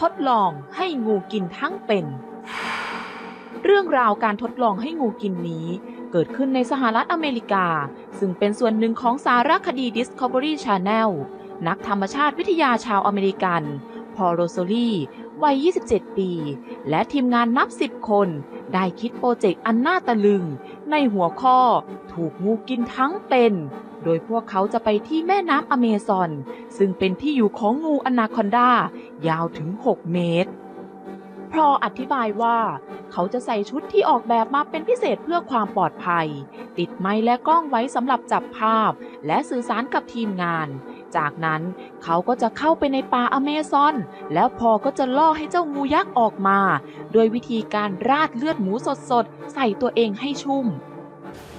ทดลองให้งูกินทั้งเป็น เรื่องราวการทดลองให้งูกินนี้เกิดขึ้นในสหรัฐอเมริกา ซึ่งเป็นส่วนหนึ่งของสารคดี Discovery Channel นักธรรมชาติวิทยาชาวอเมริกัน พอโรโซลีวัย 27 ปี และทีมงานนับ 10 คน ได้คิดโปรเจกต์อันน่าตะลึง ในหัวข้อถูกงูกินทั้งเป็น โดยพวกเขาจะไปที่แม่น้ำอเมซอน ซึ่งเป็นที่อยู่ของงูอนาคอนดา ยาวถึง 6 เมตรพออธิบายว่า เขาจะใส่ชุดที่ออกแบบมาเป็นพิเศษเพื่อความปลอดภัย ติดไม้และกล้องไว้สำหรับจับภาพ และสื่อสารกับทีมงาน จากนั้นเขาก็จะเข้าไปในป่าอเมซอน แล้วพอก็จะล่อให้เจ้างูยักษ์ออกมาโดยวิธีการราดเลือดหมูสดๆใส่ตัวเองให้ชุ่ม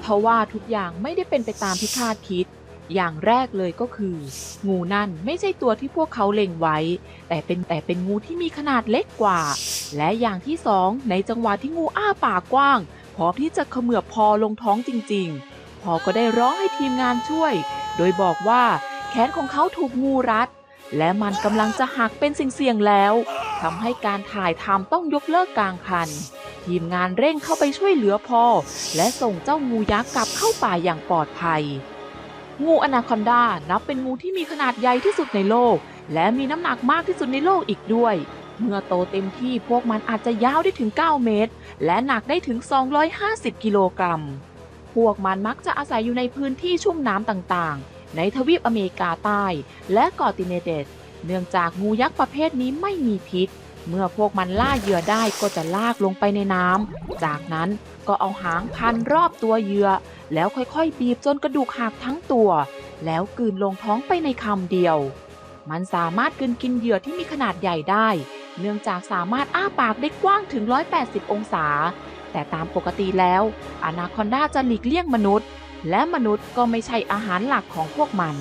ทว่าทุกอย่างไม่ได้เป็นไปตามที่คาดคิด อย่างแรกเลยก็คือ งูนั่นไม่ใช่ตัวที่พวกเขาเล็งไว้ แต่เป็นแต่เป็นงูที่มีขนาดเล็กกว่า และอย่างที่สองในจังหวะที่งูอ้าปากกว้าง พร้อมที่จะเขมือบพอลงท้องจริง ๆ พอก็ได้ร้องให้ทีมงานช่วย โดยบอกว่าแขนของเขาถูกงูรัด และมันกำลังจะหักเป็นสิ่งเสี่ยงแล้วทำให้การถ่ายทำต้องยกเลิกกลางคัน ทีมงานเร่งเข้าไปช่วยเหลือพอ และส่งเจ้างูยักษ์กลับเข้าป่าอย่างปลอดภัย งูอนาคอนดา นับเป็นงูที่มีขนาดใหญ่ที่สุดในโลก และมีน้ำหนักมากที่สุดในโลกอีกด้วย เมื่อโตเต็มที่พวกมันอาจจะยาวได้ถึง 9 เมตร และหนักได้ถึง 250 กิโลกรัม พวกมันมักจะอาศัยอยู่ในพื้นที่ชุ่มน้ำต่างๆ ในทวีปอเมริกาใต้ และเกาะติเนเดตเนื่องจากงูยักษ์ประเภทนี้ไม่มีพิษ เมื่อพวกมันล่าเหยื่อได้ก็จะลากลงไปในน้ำ จากนั้นก็เอาหางพันรอบตัวเหยื่อ แล้วค่อยๆ บีบจนกระดูกหักทั้งตัว แล้วกืนลงท้องไปในคำเดียว มันสามารถกลืนกินเหยื่อที่มีขนาดใหญ่ได้ เนื่องจากสามารถอ้าปากได้กว้างถึง 180 องศา แต่ตามปกติแล้ว อนาคอนดาจะหลีกเลี่ยงมนุษย์ และมนุษย์ก็ไม่ใช่อาหารหลักของพวกมัน